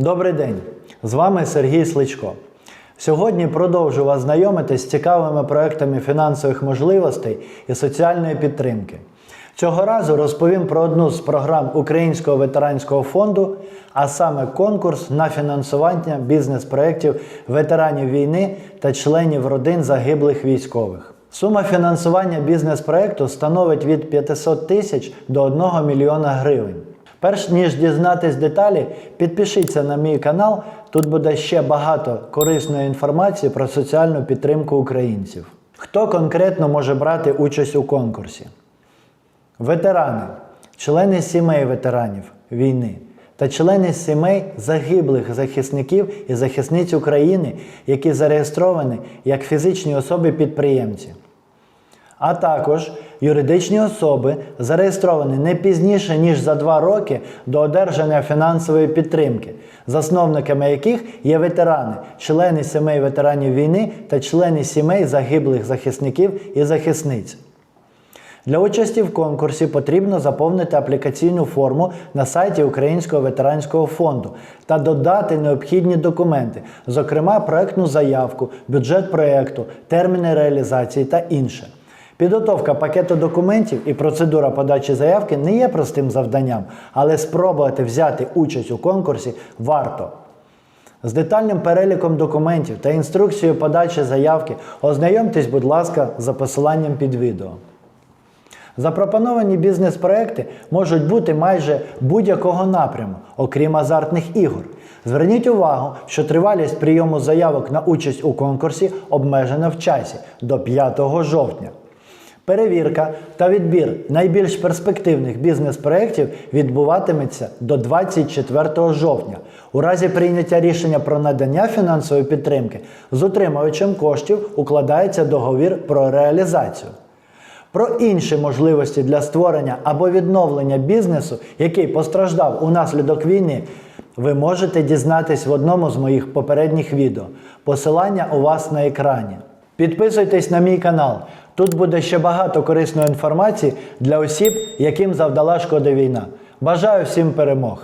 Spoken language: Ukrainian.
Добрий день! З вами Сергій Сличко. Сьогодні продовжу вас знайомити з цікавими проектами фінансових можливостей і соціальної підтримки. Цього разу розповім про одну з програм Українського ветеранського фонду, а саме конкурс на фінансування бізнес-проєктів ветеранів війни та членів родин загиблих військових. Сума фінансування бізнес-проєкту становить від 500 тисяч до 1 мільйона гривень. Перш ніж дізнатись деталі, підпишіться на мій канал. Тут буде ще багато корисної інформації про соціальну підтримку українців. Хто конкретно може брати участь у конкурсі? Ветерани, члени сімей ветеранів війни та члени сімей загиблих захисників і захисниць України, які зареєстровані як фізичні особи-підприємці а також юридичні особи, зареєстровані не пізніше ніж за два роки до одержання фінансової підтримки, засновниками яких є ветерани, члени сімей ветеранів війни та члени сімей загиблих захисників і захисниць. Для участі в конкурсі потрібно заповнити аплікаційну форму на сайті Українського ветеранського фонду та додати необхідні документи, зокрема проектну заявку, бюджет проекту, терміни реалізації та інше. Підготовка пакету документів і процедура подачі заявки не є простим завданням, але спробувати взяти участь у конкурсі варто. З детальним переліком документів та інструкцією подачі заявки ознайомтесь, будь ласка, за посиланням під відео. Запропоновані бізнес-проекти можуть бути майже будь-якого напряму, окрім азартних ігор. Зверніть увагу, що тривалість прийому заявок на участь у конкурсі обмежена в часі до 5 жовтня. Перевірка та відбір найбільш перспективних бізнес-проєктів відбуватиметься до 24 жовтня. У разі прийняття рішення про надання фінансової підтримки з утримувачем коштів укладається договір про реалізацію. Про інші можливості для створення або відновлення бізнесу, який постраждав унаслідок війни, ви можете дізнатись в одному з моїх попередніх відео. Посилання у вас на екрані. Підписуйтесь на мій канал. Тут буде ще багато корисної інформації для осіб, яким завдала шкода війна. Бажаю всім перемог!